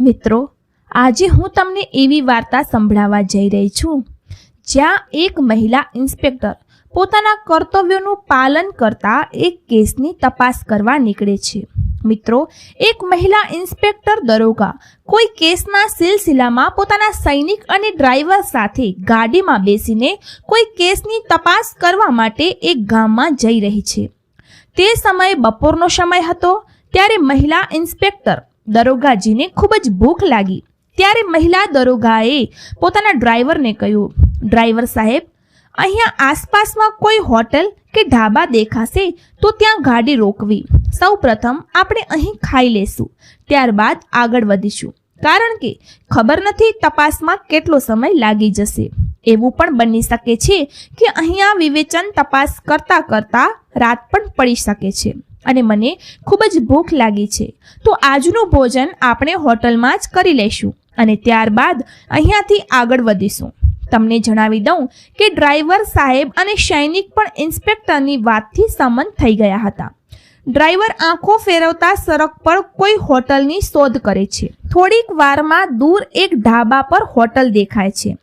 મિત્રો, આજે હું તમને એવી વાર્તા સંભળાવવા જઈ રહી છું, જ્યાં એક મહિલા ઇન્સ્પેક્ટર પોતાના કર્તવ્યોનું પાલન કરતા એક કેસની તપાસ કરવા નીકળે છે. મિત્રો, એક મહિલા ઇન્સ્પેક્ટર દરોગા કોઈ કેસના સિલસિલામાં પોતાના સૈનિક અને ડ્રાઈવર સાથે ગાડીમાં બેસીને કોઈ કેસની તપાસ કરવા માટે એક ગામમાં જઈ રહી છે. તે સમયે બપોરનો સમય હતો, ત્યારે મહિલા ઇન્સ્પેક્ટર દરોગાજીને ખૂબ જ ભૂખ લાગી. ત્યારે મહિલા દરોગાએ પોતાના ડ્રાઈવરને કહ્યું, ડ્રાઈવર સાહેબ, અહીંયા આસપાસમાં કોઈ હોટલ કે ઢાબા દેખાશે તો ત્યાં ગાડી રોકવી. સૌ પ્રથમ આપણે અહીં ખાઈ લેશું. ત્યારબાદ આગળ વધીશું. કારણ કે ખબર નથી તપાસમાં કેટલો સમય લાગી જશે. એવું પણ બની શકે છે કે અહીંયા વિવેચન તપાસ કરતા કરતા રાત પણ પડી શકે છે. અને મને ખૂબ જ ભૂખ લાગી છે. તો આજનું ભોજન આપણે હોટલમાં જ કરી લઈશું અને ત્યારબાદ અહીંયાથી આગળ વધીશું. તમને જણાવી દઉં કે ડ્રાઈવર સાહેબ અને સૈનિક પણ ઇન્સ્પેક્ટરની વાતથી સંમત થઈ ગયા હતા. ડ્રાઈવર આંખો ફેરવતા સડક પર કોઈ હોટલની શોધ કરે છે. થોડીક વારમાં દૂર એક ઢાબા પર હોટલ દેખાય છે.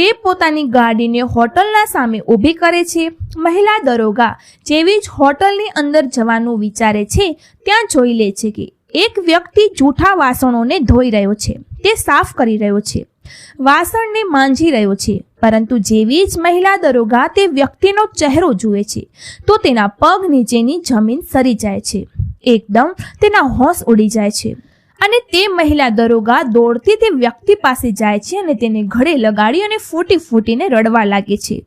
તે પોતાની ગાડીને હોટલના સામે ઊભી કરે છે. મહિલા દરોગા જેવી જ હોટલની અંદર જવાનું વિચારે છે, ત્યાં જોઈ લે છે કે એક વ્યક્તિ જૂઠા વાસણોને ધોઈ રહ્યો છે. તે સાફ કરી રહ્યો છે. વાસણને માંજી રહ્યો છે. પરંતુ જેવી જ મહિલા દરોગા તે વ્યક્તિનો ચહેરો જુએ છે, તો તેના પગ નીચેની જમીન સરી જાય છે. એકદમ તેના હોશ ઉડી જાય છે. અને તે મહિલા દરોગા દોડતી તે વ્યક્તિ પાસે જાય છે અને તેને ઘડે લગાડી અને ફૂટી ફૂટીને રડવા લાગે છે.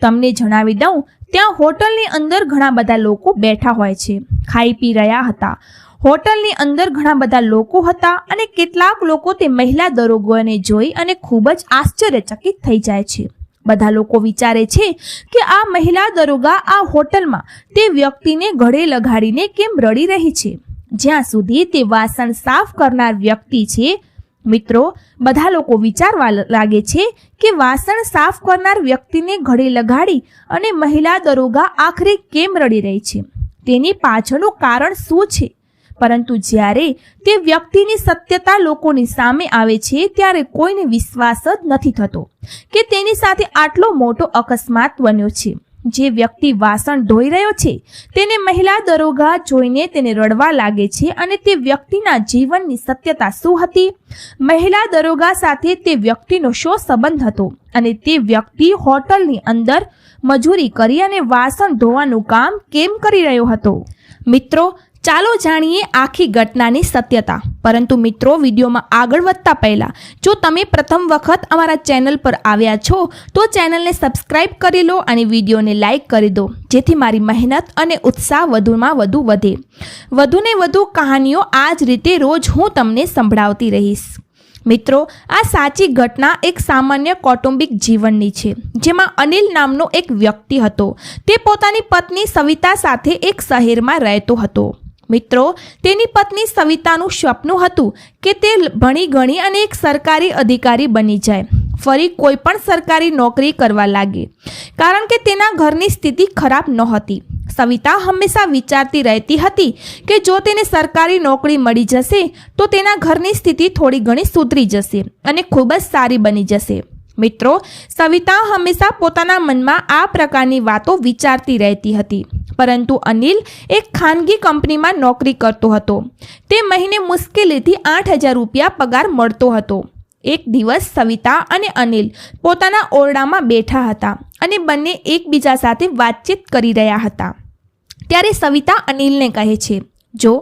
તમને જણાવી દઉં, ત્યાં હોટલની અંદર ઘણા બધા લોકો બેઠા હોય છે. ખાઈ પી રહ્યા હતા. હોટલની અંદર ઘણા બધા લોકો હતા અને કેટલાક લોકો તે મહિલા દરોગોને જોઈ અને ખૂબ જ આશ્ચર્યચકિત થઈ જાય છે. બધા લોકો વિચારે છે કે આ મહિલા દરોગા આ હોટલમાં તે વ્યક્તિને ગળે લગાડીને કેમ રડી રહી છે? જ્યાં સુધી તે વાસણ સાફ કરનાર વ્યક્તિ છે, મિત્રો, બધા લોકો વિચારવા લાગે છે કે વાસણ સાફ કરનાર વ્યક્તિને ઘડી લગાડી અને મહિલા દરોગા આખરે કેમ રડી રહી છે? તેની પાછળનું કારણ શું છે? પરંતુ જ્યારે તે વ્યક્તિની સત્યતા લોકોની સામે આવે છે, ત્યારે કોઈને વિશ્વાસ જ નથી થતો કે તેની સાથે આટલો મોટો અકસ્માત બન્યો છે. જે વ્યક્તિ વાસણ ધોઈ રહ્યો છે, તેને મહિલા દરોગા જોઈને તેને રડવા લાગે છે અને તે વ્યક્તિના જીવનની સત્યતા શું હતી? મહિલા દરોગા સાથે તે વ્યક્તિનો શો સંબંધ હતો અને તે વ્યક્તિ હોટલની અંદર મજૂરી કરી અને વાસણ ધોવાનું કામ કેમ કરી રહ્યો હતો? મિત્રો ચાલો જાણીએ આખી ઘટનાની સત્યતા. પરંતુ મિત્રો, વિડીયોમાં આગળ વધતા પહેલાં, જો તમે પ્રથમ વખત અમારા ચેનલ પર આવ્યા છો, તો ચેનલને સબસ્ક્રાઇબ કરી લો અને વિડીયોને લાઇક કરી દો, જેથી મારી મહેનત અને ઉત્સાહ વધુમાં વધુ વધે. વધુને વધુ કહાનીઓ આ જ રીતે રોજ હું તમને સંભળાવતી રહીશ. મિત્રો, આ સાચી ઘટના એક સામાન્ય કૌટુંબિક જીવનની છે, જેમાં અનિલ નામનો એક વ્યક્તિ હતો. તે પોતાની પત્ની સવિતા સાથે એક શહેરમાં રહેતો હતો. મિત્રો, તેની પત્ની સવિતાનું સ્વપ્ન હતું કે તે ભણી ગણી અને એક સરકારી અધિકારી બની જાય. ફરી કોઈ પણ સરકારી નોકરી કરવા લાગે. કારણ કે તેના ઘરની સ્થિતિ ખરાબ નહોતી. સવિતા હંમેશા વિચારતી રહેતી હતી કે જો તેને સરકારી નોકરી મળી જશે, તો તેના ઘરની સ્થિતિ થોડી ઘણી સુધરી જશે અને ખૂબ જ સારી બની જશે. મિત્રો, સવિતા હંમેશા પોતાના મનમાં આ પ્રકારની વાતો વિચારતી રહેતી હતી. પરંતુ અનિલ એક ખાનગી કંપનીમાં નોકરી કરતો હતો. તે મહિને મુશ્કેલીથી આઠ હજાર રૂપિયા પગાર મળતો હતો. એક દિવસ સવિતા અને અનિલ પોતાના ઓરડામાં બેઠા હતા અને બંને એકબીજા સાથે વાતચીત કરી રહ્યા હતા. ત્યારે સવિતા અનિલને કહે છે, જો,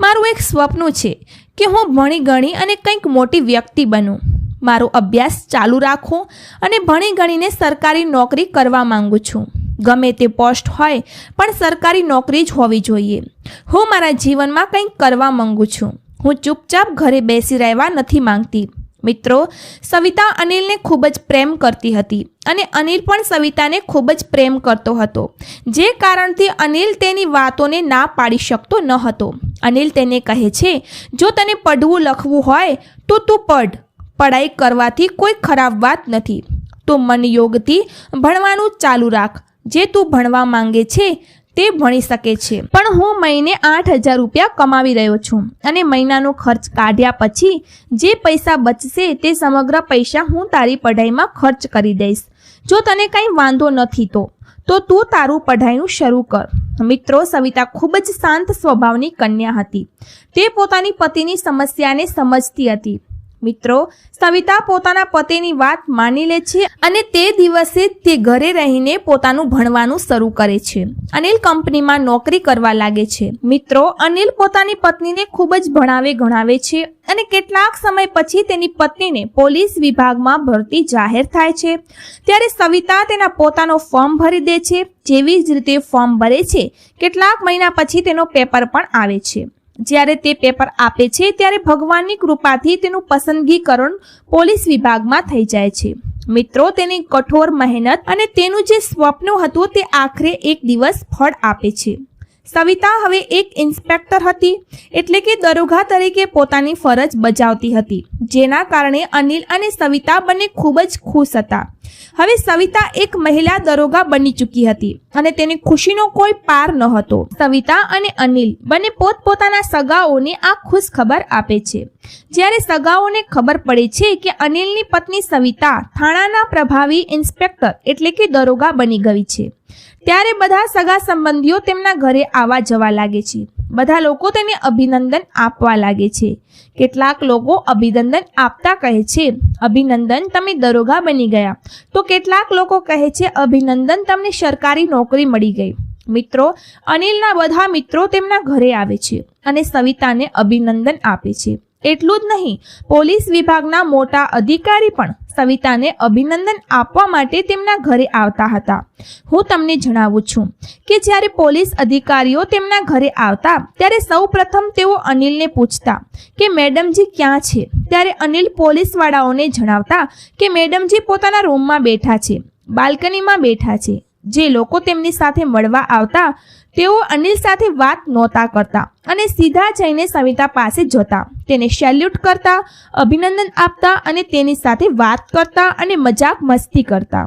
મારું એક સ્વપ્ન છે કે હું ભણી ગણી અને કંઈક મોટી વ્યક્તિ બનું. મારો અભ્યાસ ચાલુ રાખું અને ભણી ગણીને સરકારી નોકરી કરવા માંગુ છું. ગમે તે પોસ્ટ હોય, પણ સરકારી નોકરી જ હોવી જોઈએ. હું મારા જીવનમાં કંઈક કરવા માંગુ છું. હું ચૂપચાપ ઘરે બેસી રહેવા નથી માંગતી. મિત્રો, સવિતા અનિલને ખૂબ જ પ્રેમ કરતી હતી અને અનિલ પણ સવિતાને ખૂબ જ પ્રેમ કરતો હતો. જે કારણથી અનિલ તેની વાતોને ના પાડી શકતો ન હતો. અનિલ તેને કહે છે, જો તને પઢવું લખવું હોય, તો તું પઢ. પઢાઈ કરવાથી કોઈ ખરાબ વાત નથી. તો મનયોગથી ભણવાનું ચાલુ રાખ. જે તું ભણવા માંગે છે, તે ભણી શકે છે. પણ હું મહિને આઠ હજાર રૂપિયા કમાવી રહ્યો છું અને મહિનાનો ખર્ચ કાઢ્યા પછી જે પૈસા બચશે તે સમગ્ર પૈસા હું તારી પઢાઈમાં ખર્ચ કરી દઈશ. જો તને કંઈ વાંધો નથી તો તો તું તારું પઢાઈનું શરૂ કર. મિત્રો, સવિતા ખૂબ જ શાંત સ્વભાવની કન્યા હતી. તે પોતાની પતિની સમસ્યાને સમજતી હતી. મિત્રો, સવિતા પોતાના પતિની વાત માની લે છે અને તે દિવસે તે ઘરે રહીને પોતાનું ભણવાનું શરૂ કરે છે. અનિલ કંપનીમાં નોકરી કરવા લાગે છે. મિત્રો, અનિલ પોતાની પત્નીને ખૂબ જ ભણાવે ગણાવે છે અને કેટલાક સમય પછી તેની પત્નીને પોલીસ વિભાગમાં ભરતી જાહેર થાય છે. ત્યારે સવિતા તેના પોતાનો ફોર્મ ભરી દે છે. જેવી જ રીતે ફોર્મ ભરે છે. કેટલાક મહિના પછી તેનો પેપર પણ આવે છે. જ્યારે તે પેપર આપે છે, ત્યારે ભગવાનની કૃપાથી તેનું પસંદગીકરણ પોલીસ વિભાગમાં થઈ જાય છે. મિત્રો, તેની કઠોર મહેનત અને તેનું જે સ્વપ્ન હતું, તે આખરે એક દિવસ ફળ આપે છે. સવિતા હવે એક ઇન્સ્પેક્ટર હતી, એટલે કે દરોગા તરીકે પોતાની ફરજ બજાવતી હતી. જેના કારણે અનિલ અને સવિતા બંને ખૂબ જ ખુશ હતા. હવે સવિતા એક મહિલા દરોગા બની ચૂકી હતી અને તેની ખુશીનો કોઈ પાર ન હતો. સવિતા અને અનિલ બંને પોતપોતાના સગાઓને આ ખુશ ખબર આપે છે. જ્યારે સગાઓને ખબર પડે છે કે અનિલની પત્ની સવિતા થાણાના પ્રભાવી ઇન્સ્પેક્ટર એટલે કે દરોગા બની ગઈ છે, ત્યારે બધા સગા સંબંધીઓ તેમના ઘરે આવવા જવા લાગે છે. બધા લોકો તેને અભિનંદન આપવા લાગે છે. કેટલાક લોકો અભિનંદન આપતા કહે છે, અભિનંદન તમે દરોગા બની ગયા. તો કેટલાક લોકો કહે છે, અભિનંદન તમને સરકારી નોકરી મળી ગઈ. મિત્રો, અનિલના બધા મિત્રો તેમના ઘરે આવે છે અને સવિતાને અભિનંદન આપે છે. એટલું જ નહીં, પોલીસ વિભાગના મોટા અધિકારી પણ સવિતાને અભિનંદન આપવા માટે તેમના ઘરે આવતા હતા. હું તમને જણાવું છું કે જ્યારે પોલીસ અધિકારીઓ તેમના ઘરે આવતા, ત્યારે સૌપ્રથમ તેઓ અનિલને પૂછતા કે, મેડમજી ક્યાં છે? ત્યારે અનિલ પોલીસવાળાઓને જણાવતા કે, મેડમજી પોતાના રૂમમાં બેઠા છે, બાલ્કનીમાં બેઠા છે. જે લોકો તેમની સાથે મળવા આવતા તેઓ અનિલ સાથે વાત નહોતા કરતા અને સીધા જઈને સવિતા પાસે જતા. તેને સેલ્યુટ કરતા, અભિનંદન આપતા અને તેની સાથે વાત કરતા અને મજાક મસ્તી કરતા.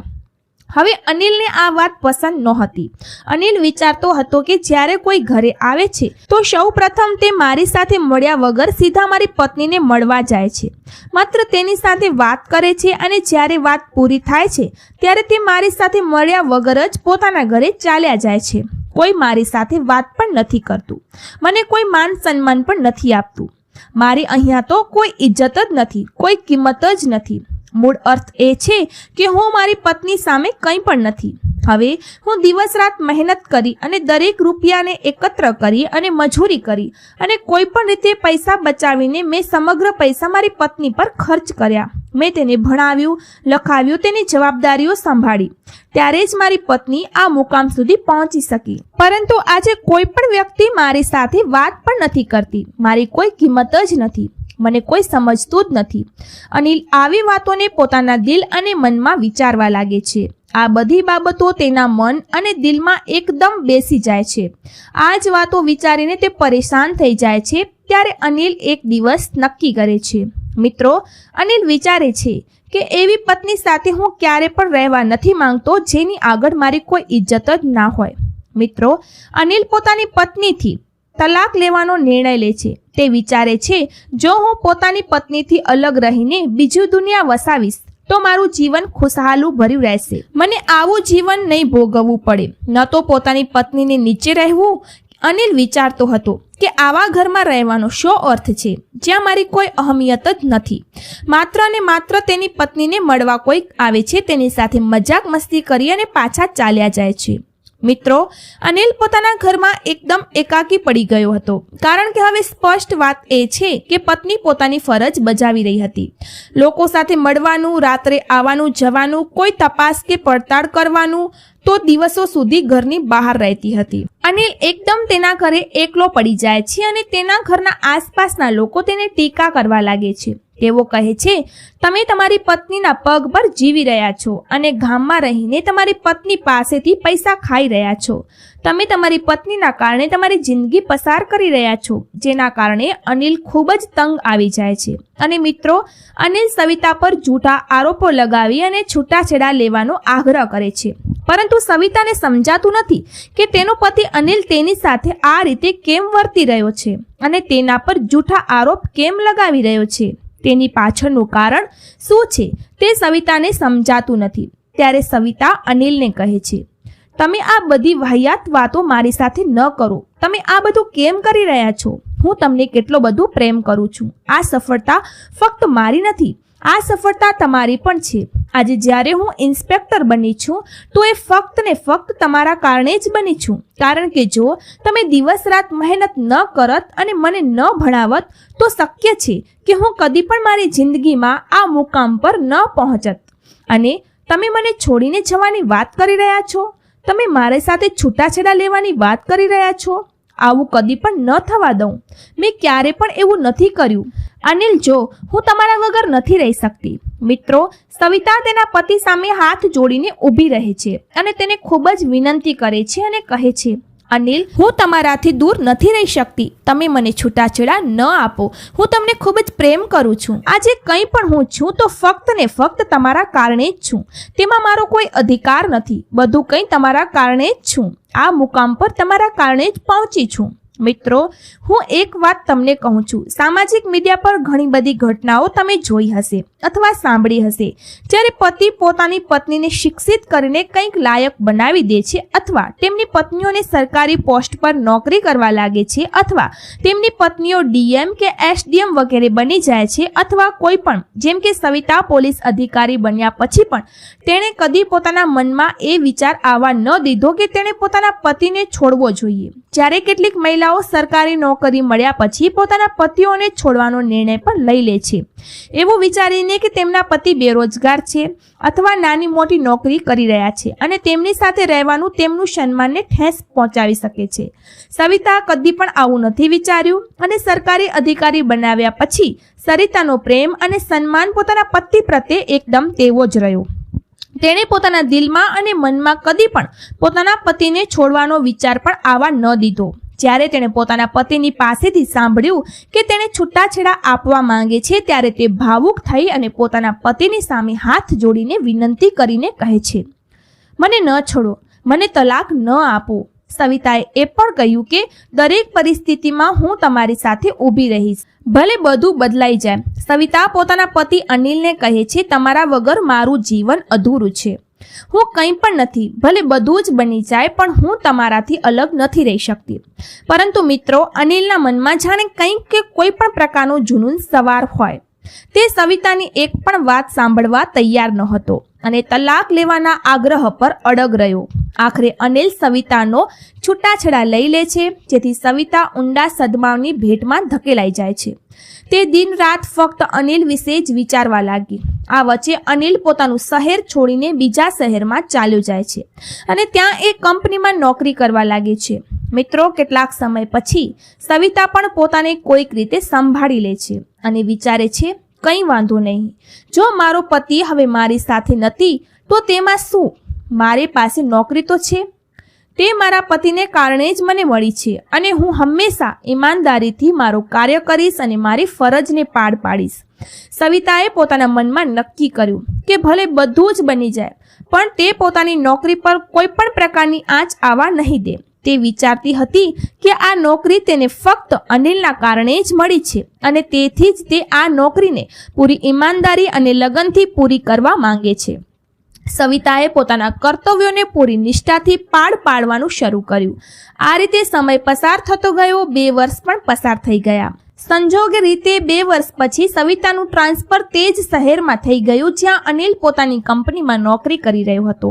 હવે અનિલને આ વાત પસંદ નહોતી. અનિલ વિચારતો હતો કે જ્યારે કોઈ ઘરે આવે છે, તો સૌ પ્રથમ તે મારી સાથે મળ્યા વગર સીધા મારી પત્નીને મળવા જાય છે. માત્ર તેની સાથે વાત કરે છે અને જ્યારે વાત પૂરી થાય છે, ત્યારે તે મારી સાથે મળ્યા વગર જ પોતાના ઘરે ચાલ્યા જાય છે. કોઈ મારી સાથે વાત પણ નથી કરતું. મને કોઈ માન સન્માન પણ નથી આપતું. મારી અહીંયા તો કોઈ ઇજ્જત જ નથી, કોઈ કિંમત જ નથી. મૂળ અર્થ એ છે કે હું મારી પત્ની સામે કંઈ પણ નથી. હવે હું દિવસ રાત મહેનત કરી અને દરેક રૂપિયાને એકત્ર કરી અને મજૂરી કરી અને કોઈ પણ રીતે પૈસા બચાવીને મેં સમગ્ર પૈસા મારી પત્ની પર ખર્ચ કર્યા. મેં તેને ભણાવ્યું, લખાવ્યું, તેની જવાબદારીઓ સંભાળી. ત્યારે જ મારી પત્ની આ મુકામ સુધી પહોંચી શકી. પરંતુ આજે કોઈ પણ વ્યક્તિ મારી સાથે વાત પણ નથી કરતી. મારી કોઈ કિંમત જ નથી. મને કોઈ સમજતું જ નથી. અનિલ આવી વાતોને પોતાના દિલ અને મનમાં વિચારવા લાગે છે. આ બધી બાબતો તેના મન અને દિલમાં એકદમ બેસી જાય છે. આ જ વાતો વિચારીને તે પરેશાન થઈ જાય છે ત્યારે અનિલ એક દિવસ નક્કી કરે છે. મિત્રો, અનિલ વિચારે છે કે એવી પત્ની સાથે હું ક્યારે પણ રહેવા નથી માંગતો જેની આગળ મારી કોઈ ઇજ્જત જ ના હોય. મિત્રો, અનિલ પોતાની પત્નીથી તલાક લેવાનો નિર્ણય લે છે. તે વિચારે છે, જો હું પોતાની પત્નીથી અલગ રહીને બીજું દુનિયા વસાવીશ, તો મારું જીવન ખુશહાલું ભર્યું રહેશે. મને આવું જીવન નહીં ભોગવવું પડે. ન તો પોતાની પત્નીને નીચે રહેવું અનિલ વિચારતો હતો કે આવા ઘરમાં રહેવાનો શો અર્થ છે? જ્યાં મારી કોઈ અહમિયત જ નથી. માત્ર અને માત્ર તેની પત્નીને મળવા કોઈ આવે છે, તેની સાથે મજાક મસ્તી કરી અને પાછા ચાલ્યા જાય છે. મિત્રો, અનિલ પોતાના ઘરમાં એકદમ એકાકી પડી ગયો હતો. કારણ કે હવે સ્પષ્ટ વાત એ છે કે પત્ની પોતાની ફરજ બજાવી રહી હતી. લોકો સાથે મળવાનું, રાત્રે આવવાનું, જવાનું, કોઈ તપાસ કે પડતાળ કરવાનું, તો દિવસો સુધી ઘરની બહાર રહેતી હતી. અનિલ એકદમ તેના ઘરે એકલો પડી જાય છે અને તેના ઘરના આસપાસના લોકો તેને ટીકા કરવા લાગે છે. તેઓ કહે છે, તમે તમારી પત્નીના પગ પર જીવી રહ્યા છો અને ગામમાં રહીને તમારી પત્ની પાસેથી પૈસા ખાઈ રહ્યા છો. તમે તમારી પત્નીના કારણે તમારી જિંદગી પસાર કરી રહ્યા છો, જેના કારણે અનિલ ખૂબ જ તંગ આવી જાય છે. અને મિત્રો, અનિલ સવિતા પર જૂઠા આરોપો લગાવી અને છૂટાછેડા લેવાનો આગ્રહ કરે છે. પરંતુ સવિતાને સમજાતું નથી કે તેનો પતિ અનિલ તેની સાથે આ રીતે કેમ વર્તી રહ્યો છે અને તેના પર જૂઠા આરોપ કેમ લગાવી રહ્યો છે. તેની પાછળનું કારણ શું છે તે સવિતાને સમજાતું નથી. ત્યારે સવિતા અનિલને કહે છે, તમે આ બધી વાહિયાત વાતો મારી સાથે ન કરો. તમે આ બધું કેમ કરી રહ્યા છો? હું તમને કેટલો બધું પ્રેમ કરું છું. આ સફળતા ફક્ત મારી નથી આ સફળતા તમારી પણ છે. આજે જ્યારે હું ઇન્સ્પેક્ટર બની છું, તો એ ફક્ત ને ફક્ત તમારા કારણે જ બની છું. કારણ કે જો તમે દિવસ રાત મહેનત ન કરત અને મને ન ભણાવત, તો શક્ય છે કે હું કદી પણ મારી જિંદગીમાં આ મુકામ પર ન પહોંચત. અને તમે મને છોડીને જવાની વાત કરી રહ્યા છો? તમે મારી સાથે છૂટાછેડા લેવાની વાત કરી રહ્યા છો? આવું કદી પણ ન થવા દઉં. મેં ક્યારે પણ એવું નથી કર્યું. અનિલ, જો, હું તમારા વગર નથી રહી શકતી. મિત્રો, સવિતા તેના પતિ સામે હાથ જોડીને ઊભી રહે છે અને તેને ખૂબ જ વિનંતી કરે છે અને કહે છે અનિલ, હું તમારાથી દૂર નથી રહી શકતી. તમે મને છૂટાછેડા ન આપો. હું તમને ખૂબ જ પ્રેમ કરું છું. આજે કંઈ પણ હું છું તો ફક્ત ને ફક્ત તમારા કારણે જ છું. તેમાં મારો કોઈ અધિકાર નથી. બધું કંઈ તમારા કારણે જ છું. આ મુકામ પર તમારા કારણે જ પહોંચી છું. મિત્રો, હું એક વાત તમને કહું છું. સામાજિક મીડિયા પર ઘણી બધી ઘટનાઓ તમે જોઈ હશે અથવા સાંભળી હશે. જ્યારે પતિ પોતાની પત્નીને શિક્ષિત કરીને કંઈક લાયક બનાવી દે છે અથવા તેમની પત્નીઓને સરકારી પોસ્ટ પર નોકરી કરવા લાગે છે અથવા તેમની પત્નીઓ ડીએમ કે એસડીએમ વગેરે બની જાય છે અથવા કોઈ પણ, જેમ કે સવિતા પોલીસ અધિકારી બન્યા પછી પણ, તેણે કદી પોતાના મનમાં એ વિચાર આવવા ન દીધો કે તેણે પોતાના પતિને છોડવો જોઈએ. જ્યારે કેટલીક મહિલાઓ સરકારી નોકરી મળ્યા પછી પોતાના પતિઓને છોડવાનો નિર્ણય પણ લઈ લે છે. એવું વિચારીને કે તેમના પતિ બેરોજગાર છે અથવા નાની મોટી નોકરી કરી રહ્યા છે અને તેમની સાથે રહેવાનું તેમનું સન્માનને ઠેસ પહોંચાવી શકે છે. સવિતા કદી પણ આવું નથી વિચાર્યું અને સરકારી અધિકારી બનાવ્યા પછી સરિતાનો પ્રેમ અને સન્માન પોતાના પતિ પ્રત્યે એકદમ તેવો જ રહ્યો. તેણે પોતાના દિલમાં અને મનમાં કદી પણ પોતાના પતિને છોડવાનો વિચાર પણ આવવા ન દીધો. જ્યારે તેણે પોતાના પતિની પાસેથી સાંભળ્યું કે તેણે છૂટાછેડા આપવા માંગે છે, ત્યારે તે ભાવુક થઈ અને પોતાના પતિની સામે હાથ જોડીને વિનંતી કરીને કહે છે, મને ન છોડો, મને તલાક ન આપો. સવિતાએ એ પણ કહ્યું કે, દરેક પરિસ્થિતિમાં હું તમારી સાથે ઊભી રહીશ, ભલે બધું બદલાઈ જાય. સવિતા પોતાના પતિ અનિલને કહે છે, તમારા વગર મારું જીવન અધૂરું છે. હું કંઈ પણ નથી, ભલે બધું જ બની જાય, પણ હું તમારાથી અલગ નથી રહી શકતી. પરંતુ મિત્રો, અનિલના મનમાં જાણે કંઈક કે કોઈ પણ પ્રકારનું જુનૂન સવાર હોય. તે સવિતાની એક પણ વાત સાંભળવા તૈયાર નહોતો. અને તલાક લેવાના આગ્રહ પર અડગ રહ્યો. આખરે અનિલ સવિતાનો છૂટાછેડા લઈ લે છે, જેથી સવિતા ઊંડા સદમાવની ભેટમાં ધકેલાઈ જાય છે. તે દિન રાત ફક્ત અનિલ વિશે જ વિચારવા લાગી. આ વચ્ચે અનિલ પોતાનું શહેર છોડીને બીજા શહેરમાં ચાલ્યો જાય છે અને ત્યાં એ કંપનીમાં નોકરી કરવા લાગે છે. મિત્રો, કેટલાક સમય પછી સવિતા પણ પોતાને કોઈક રીતે સંભાળી લે છે અને વિચારે છે કંઈ વાંધો નહીં. જો મારો પતિ હવે મારી સાથે નથી, તો તેમાં શું? મારી પાસે નોકરી તો છે. તે મારા પતિને કારણે જ મને મળી છે અને હું હંમેશા ઈમાનદારીથી મારું કાર્ય કરીશ અને મારી ફરજને પાડ પાડીશ. સવિતાએ પોતાના મનમાં નક્કી કર્યું કે ભલે બધું જ બની જાય, પણ તે પોતાની નોકરી પર કોઈ પણ પ્રકારની આંચ આવવા નહીં દે. તે વિચારતી હતી કે આ નોકરી તેને ફક્ત અનિલના કારણે જ મળી છે અને તેથી જ તે આ નોકરીને પૂરી ઈમાનદારી અને લગનથી પૂરી કરવા માંગે છે. સવિતાએ પોતાના કર્તવ્યોને પૂરી નિષ્ઠાથી પાડ પાડવાનું શરૂ કર્યું. આ રીતે સમય પસાર થતો ગયો, બે વર્ષ પણ પસાર થઈ ગયા. સંજોગ રીતે બે વર્ષ પછી સવિતાનું ટ્રાન્સફર તે જ શહેરમાં થઈ ગયું જ્યાં અનિલ પોતાની કંપનીમાં નોકરી કરી રહ્યો હતો.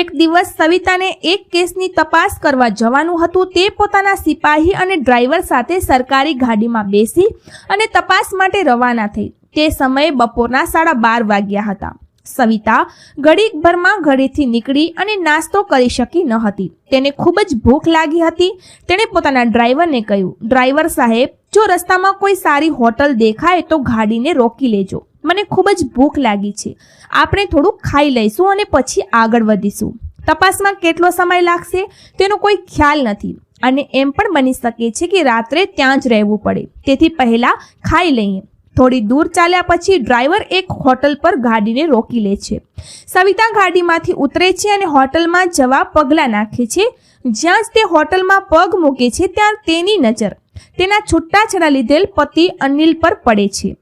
એક દિવસ સવિતાને એક કેસની તપાસ કરવા જવાનું હતું તે પોતાના સિપાહી અને ડ્રાઈવર સાથે સરકારી ગાડીમાં બેસી અને તપાસ માટે રવાના થઈ. તે સમયે બપોરના સાડા બાર વાગ્યા હતા. સવિતા ઘડીકભરમાં ઘરેથી નીકળી અને નાસ્તો કરી શકી ન હતી. તેને ખૂબ જ ભૂખ લાગી હતી. તેણે પોતાના ડ્રાઈવરને કહ્યું, ડ્રાઈવર સાહેબ, જો રસ્તામાં કોઈ સારી હોટલ દેખાય તો ગાડીને રોકી લેજો. મને ખૂબ જ ભૂખ લાગી છે. આપણે થોડુંક ખાઈ લઈશું અને પછી આગળ વધીશું. તપાસમાં કેટલો સમય લાગશે તેનો કોઈ ખ્યાલ નથી. અને એમ પણ બની શકે છે કે રાત્રે ત્યાં જ રહેવું પડે. તેથી પહેલાં ખાઈ લઈએ. થોડી દૂર ચાલ્યા પછી ડ્રાઈવર એક હોટલ પર ગાડીને રોકી લે છે. સવિતા ગાડીમાંથી ઉતરે છે અને હોટલમાં જવા પગલાં નાખે છે. જ્યાં જ તે હોટલમાં પગ મૂકે છે ત્યાં તેની નજર. તેના છૂટાછેડા લીધેલ પતિ અનિલ પર પડે છે.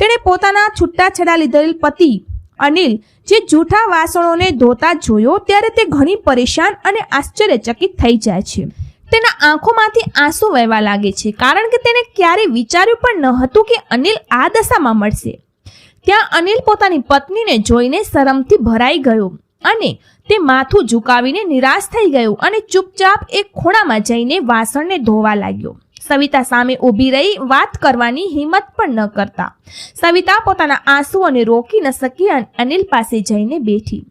તેણે પોતાના છૂટાછેડા લીધેલ પતિ અનિલ જે જૂઠા વાસણોને ધોતા જોયો ત્યારે તે ઘણી પરેશાન અને આશ્ચર્યચકિત થઈ જાય છે. તેના આંખોમાંથી આંસુ વહેવા લાગે છે. કારણ કે તેને ક્યારેય વિચાર્યું પણ ન હતું કે અનિલ આ દશામાં મળશે. ત્યાં અનિલ પોતાની પત્નીને જોઈને શરમથી ભરાઈ ગયો અને તે માથું ઝુકાવીને નિરાશ થઈ ગયું અને ચૂપચાપ એક ખૂણામાં જઈને વાસણને ધોવા લાગ્યો. સવિતા સામે ઊભી રહી વાત કરવાની હિંમત પણ ન કરતા. સવિતા પોતાના આંસુઓને રોકી ન શકી અને અનિલ પાસે જઈને બેઠી.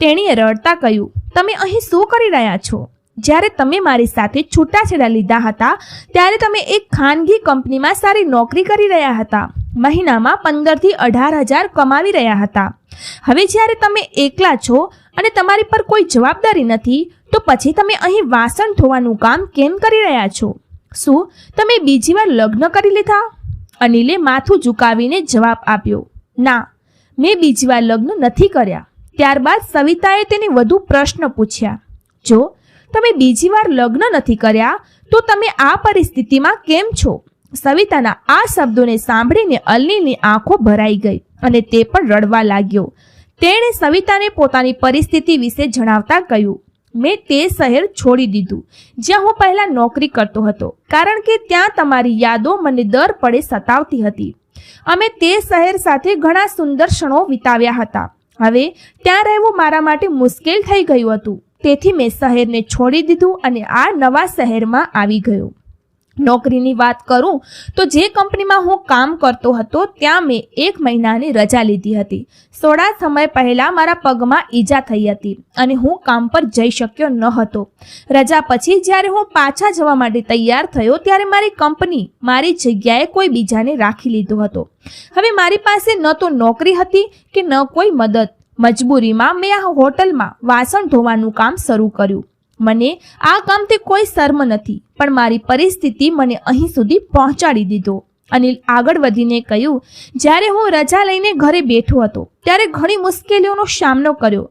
તેણીએ રડતા કહ્યું, તમે અહીં શું કરી રહ્યા છો? જ્યારે તમે મારી સાથે છૂટાછેડા લીધા હતા, ત્યારે તમે એક ખાનગી કંપનીમાં સારી નોકરી કરી રહ્યા હતા. મહિનામાં પંદરથી અઢાર હજાર કમાવી રહ્યા હતા. હવે જ્યારે તમે એકલા છો અને તમારી પર કોઈ જવાબદારી નથી, તો પછી તમે અહીં વાસણ ધોવાનું કામ કેમ કરી રહ્યા છો? શું તમે બીજી વાર લગ્ન કરી લીધા? અનિલે માથું ઝુકાવીને જવાબ આપ્યો, ના, મેં બીજી વાર લગ્ન નથી કર્યા. ત્યારબાદ સવિતાએ તેને વધુ પ્રશ્ન પૂછ્યા, જો તમે બીજી વાર લગ્ન નથી કર્યા, તો તમે આ પરિસ્થિતિમાં કેમ છો? સવિતાના આ શબ્દોને સાંભળીને અલ્લીની આંખો ભરાઈ ગઈ અને તે પણ રડવા લાગ્યો. તેણે સવિતાને પોતાની પરિસ્થિતિ વિશે જણાવતા કહ્યું, મેં તે શહેર છોડી દીધું, જ્યાં હું પહેલાં નોકરી કરતો હતો, કારણ કે ત્યાં તમારી યાદો મને દર પડે સતાવતી હતી. અમે તે શહેર સાથે ઘણા સુંદર ક્ષણો વિતાવ્યા હતા. હવે ત્યાં રહેવું મારા માટે મુશ્કેલ થઈ ગયું હતું. તેથી મેં શહેરને છોડી દીધું અને આ નવા શહેરમાં આવી ગયો. નોકરીની વાત કરું તો જે કંપનીમાં હું કામ કરતો હતો ત્યાં મેં એક મહિનાની રજા લીધી હતી. થોડા સમય પહેલાં મારા પગમાં ઈજા થઈ હતી અને હું કામ પર જઈ શક્યો ન હતો. રજા પછી જ્યારે હું પાછા જવા માટે તૈયાર થયો ત્યારે મારી કંપની મારી જગ્યાએ કોઈ બીજાને રાખી લીધો હતો. હવે મારી પાસે ન તો નોકરી હતી કે ન કોઈ મદદ. મજબૂરીમાં મેં આ હોટલમાં વાસણ ધોવાનું કામ શરૂ કર્યું. મને આ કામથી કોઈ શર્મ નથી, પણ મારી પરિસ્થિતિ મને અહીં સુધી પહોંચાડી દીધો. અનિલ આગળ વધીને કહ્યું, જ્યારે હું રજા લઈને ઘરે બેઠો હતો, ત્યારે ઘણી મુશ્કેલીઓનો સામનો કર્યો.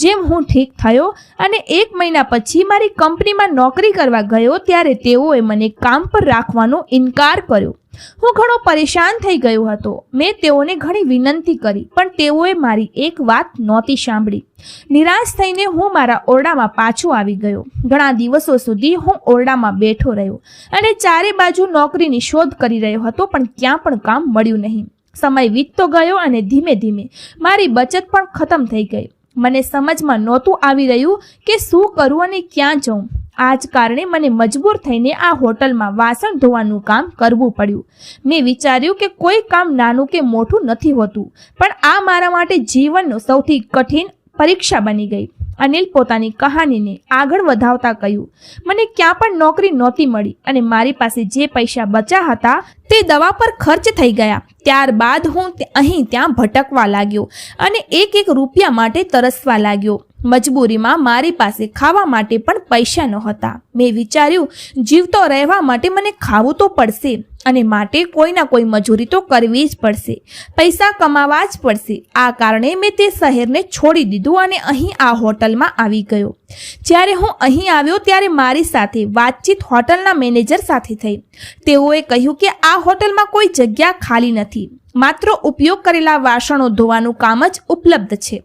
જેમ હું ઠીક થયો અને એક મહિના પછી મારી કંપનીમાં નોકરી કરવા ગયો, ત્યારે તેઓએ મને કામ પર રાખવાનો ઇનકાર કર્યો. હું ઘણો પરેશાન થઈ ગયો હતો. મેં તેઓને ઘણી વિનંતી કરી, પણ તેઓએ મારી એક વાત નહોતી સાંભળી. નિરાશ થઈને હું મારા ઓરડામાં પાછો આવી ગયો. ઘણા દિવસો સુધી હું ઓરડામાં બેઠો રહ્યો અને ચારે બાજુ નોકરીની શોધ કરી રહ્યો હતો, પણ ક્યાં પણ કામ મળ્યું નહીં. સમય વીતતો ગયો અને ધીમે ધીમે મારી બચત પણ ખતમ થઈ ગઈ. મને સમજમાં નહોતું આવી રહ્યું કે શું કરું અને ક્યાં જઉં. આ જ કારણે મને મજબૂર થઈને આ હોટલમાં વાસણ ધોવાનું કામ કરવું પડ્યું. મેં વિચાર્યું કે કોઈ કામ નાનું કે મોટું નથી હોતું, પણ આ મારા માટે જીવનનું સૌથી કઠિન પરીક્ષા બની ગઈ. અનિલ પોતાની કહાનીને આગળ વધાવતા કહ્યું, મને ક્યાં પણ નોકરી નહોતી મળી અને મારી પાસે જે પૈસા બચ્યા હતા તે દવા પર ખર્ચ થઈ ગયા. ત્યારબાદ હું અહીં ત્યાં ભટકવા લાગ્યો અને એક એક રૂપિયા માટે તરસવા લાગ્યો. મજબૂરીમાં મારી પાસે ખાવા માટે પણ પૈસા નહોતા. મેં વિચાર્યું, જીવતો રહેવા માટે મને ખાવું તો પડશે. અને માટે કોઈના કોઈ મજૂરી તો કરવી જ પડશે. પૈસા કમાવા જ પડશે. આ કારણે મેં તે શહેરને છોડી દીધું અને અહીં આ હોટલમાં આવી ગયો. જ્યારે હું અહીં આવ્યો ત્યારે મારી સાથે વાતચીત હોટલના મેનેજર સાથે થઈ. તેઓએ કહ્યું કે આ હોટલમાં કોઈ જગ્યા ખાલી નથી. માત્ર ઉપયોગ કરેલા વાસણો ધોવાનું કામ જ ઉપલબ્ધ છે.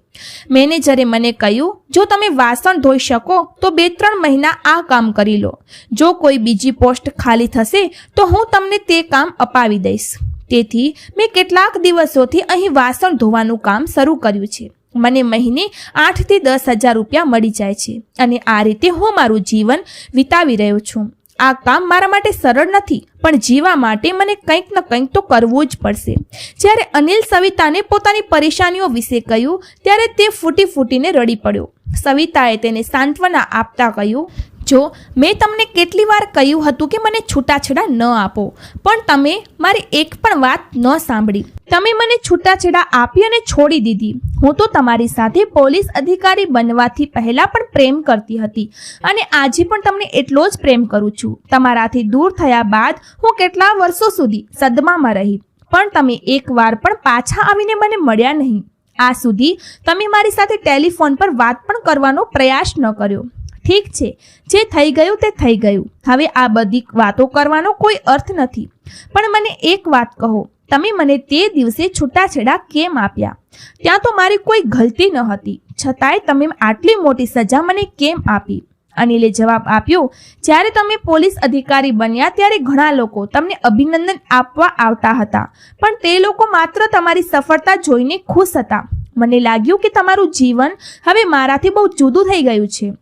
મેનેજરે મને કહ્યું, જો તમે વાસણ ધોઈ શકો, તો બે ત્રણ મહિના આ કામ કરી લો. જો કોઈ બીજી પોસ્ટ ખાલી થશે, તો હું તમને તે કામ અપાવી દઈશ. તેથી મેં કેટલાક દિવસોથી અહીં વાસણ ધોવાનું કામ શરૂ કર્યું છે. મને મહિને આઠથી દસ હજાર રૂપિયા મળી જાય છે અને આ રીતે હું મારું જીવન વિતાવી રહ્યો છું. આ કામ મારા માટે સરળ નથી, પણ જીવા માટે મને કંઈક ને કંઈક તો કરવું જ પડશે. જ્યારે અનિલ સવિતાને પોતાની પરેશાનીઓ વિશે કહ્યું, ત્યારે તે ફૂટી ફૂટીને રડી પડ્યો. સવિતાએ તેને સાંત્વના આપતા કહ્યું જો મેં તમને કેટલી વાર કહ્યું હતું કે મને છૂટાછેડા ન આપો, પણ તમે મારી એક પણ વાત ન સાંભળી. તમે મને છૂટાછેડા આપી અને છોડી દીધી. હું તો તમારી સાથે પોલીસ અધિકારી બનવાથી પહેલા પણ પ્રેમ કરતી હતી અને આજે પણ તમને એટલો જ પ્રેમ કરું છું. તમારાથી દૂર થયા બાદ હું કેટલા વર્ષો સુધી સદમામાં રહી, પણ તમે એકવાર પણ પાછા આવીને મને મળ્યા નહીં. આ સુધી તમે મારી સાથે ટેલિફોન પર વાત પણ કરવાનો પ્રયાસ ન કર્યો. ઠીક છે. જે થઈ ગયું તે થઈ ગયું. હવે આ બધી વાતો કરવાનો કોઈ અર્થ નથી. પણ મને એક વાત કહો. તમે મને તે દિવસે છૂટાછેડા કેમ આપ્યા? ત્યાં તો મારી કોઈ ગલતી ન હતી. છતાંય તમે આટલી મોટી સજા મને કેમ આપી? અનિલે જવાબ આપ્યો, જ્યારે તમે પોલીસ અધિકારી બન્યા ત્યારે ઘણા લોકો તમને અભિનંદન આપવા આવતા હતા. પણ તે લોકો માત્ર તમારી સફળતા જોઈને ખુશ હતા. મને લાગ્યું કે તમારું જીવન હવે મારાથી બહુ જુદું થઈ ગયું છે.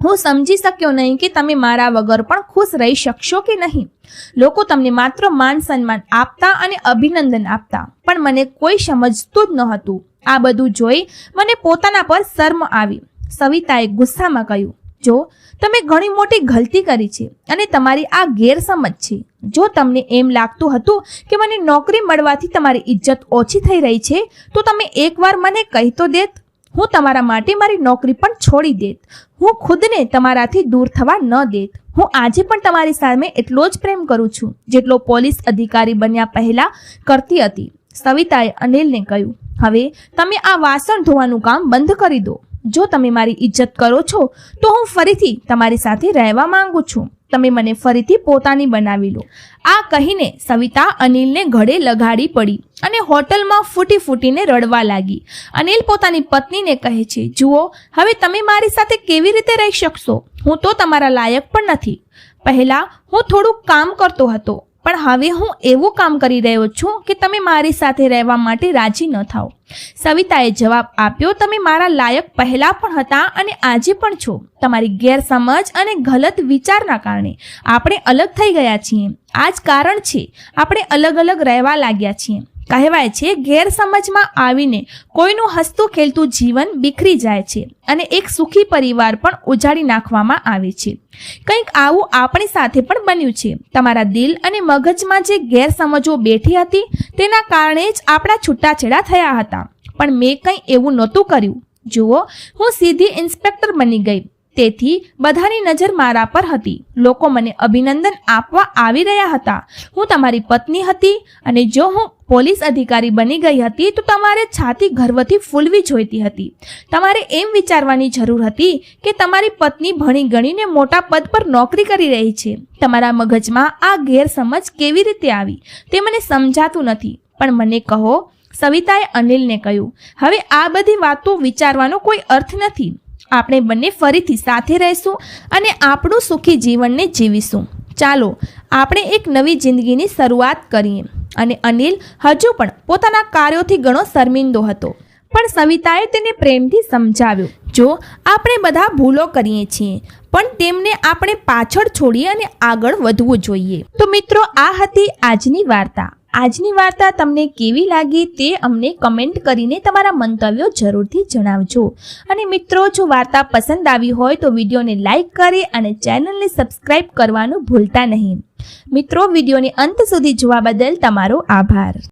હું સમજી શક્યો નહીં કે તમે મારા વગર પણ ખુશ રહી શકશો કે નહીં. લોકો તમને માત્ર માન સન્માન આપતા અને અભિનંદન આપતા, પણ મને કોઈ સમજતું જ ન હતું આ બધું જોઈ મને પોતાના પર શર્મ આવી. સવિતાએ ગુસ્સામાં કહ્યું, જો, તમે ઘણી મોટી ગલતી કરી છે અને તમારી આ ગેરસમજ છે. જો તમને એમ લાગતું હતું કે મને નોકરી મળવાથી તમારી ઇજ્જત ઓછી થઈ રહી છે, તો તમે એકવાર મને કહી તો દેત. હું તમારા માટે મારી નોકરી પણ છોડી દેત. હું ખુદને તમારાથી દૂર થવા ન દેત. હું આજે પણ તમારી સામે એટલો જ પ્રેમ કરું છું, જેટલો પોલીસ અધિકારી બન્યા પહેલા કરતી હતી. સવિતાએ અનિલને કહ્યું, હવે તમે આ વાસણ ધોવાનું કામ બંધ કરી દો. જો તમે મારી ઇજ્જત કરો છો, તો હું ફરીથી તમારી સાથે રહેવા માંગુ છું. તમે મને ફરીથી પોતાની બનાવી લો. આ કહીને સવિતા અનિલને ઘડે લગાડી પડી અને હોટલમાં ફૂટી ફૂટીને રડવા લાગી. અનિલ પોતાની પત્નીને કહે છે, જુઓ, હવે તમે મારી સાથે કેવી રીતે રહી શકશો? હું તો તમારા લાયક પણ નથી. પહેલાં હું થોડું કામ કરતો હતો. પણ હવે હું એવું કામ કરી રહ્યો છું કે તમે મારી સાથે રહેવા માટે રાજી ન થાઓ. સવિતાએ જવાબ આપ્યો, તમે મારા લાયક પહેલા પણ હતા અને આજે પણ છો. તમારી ગેરસમજ અને ગલત વિચારના કારણે આપણે અલગ થઈ ગયા છીએ. આ જ કારણ છે, આપણે અલગ અલગ રહેવા લાગ્યા છીએ. કહેવાય છે, ગેરસમજમાં આવીને કોઈનું હસતું ખેલતું જીવન બીખરી જાય છે અને એક સુખી પરિવાર પણ ઉજાડી નાખવામાં આવે છે. કંઈક આવું આપણી સાથે પણ બન્યું છે. તમારા દિલ અને મગજમાં જે ગેરસમજો બેઠી હતી, તેના કારણે જ આપણા છૂટાછેડા થયા હતા. પણ મેં કંઈ એવું નહોતું કર્યું. જુઓ, હું સીધી ઇન્સ્પેક્ટર બની ગઈ. તેથી બધાની નજર મારા પર હતી. લોકો મને અભિનંદન આપવા આવી રહ્યા હતા. હું તમારી પત્ની હતી અને જો હું પોલીસ અધિકારી બની ગઈ હતી તો તમારે છાતી ગર્વથી ફૂલવી જોઈતી હતી. તમારે એમ વિચારવાની જરૂર હતી કે તમારી પત્ની ભણી ગણીને મોટા પદ પર નોકરી કરી રહી છે. તમારા મગજમાં આ ગેરસમજ કેવી રીતે આવી? તે મને સમજાતું નથી. પણ મને કહો, સવિતાએ અનિલને કહ્યું, હવે આ બધી વાતો વિચારવાનો કોઈ અર્થ નથી. આપણે બંને ફરીથી સાથે રહીશું અને આપણું સુખી જીવનને જીવીશું. ચાલો, આપણે એક નવી જિંદગીની શરૂઆત કરીએ. અને અનિલ હજુ પણ પોતાના કાર્યોથી ઘણો શર્મિંદો હતો. પણ સવિતાએ તેને પ્રેમથી સમજાવ્યો, જો, આપણે બધા ભૂલો કરીએ છીએ, પણ તેમને આપણે પાછળ છોડી અને આગળ વધવું જોઈએ. તો મિત્રો, આ હતી આજની વાર્તા. આજની વાર્તા તમને કેવી લાગી તે અમને કમેન્ટ કરીને તમારા મંતવ્યો જરૂરથી જણાવજો. અને મિત્રો, જો વાર્તા પસંદ આવી હોય તો વિડીયોને લાઇક કરી અને ચેનલને સબસ્ક્રાઈબ કરવાનું ભૂલતા નહીં. મિત્રો, વિડીયોને અંત સુધી જોવા બદલ તમારો આભાર.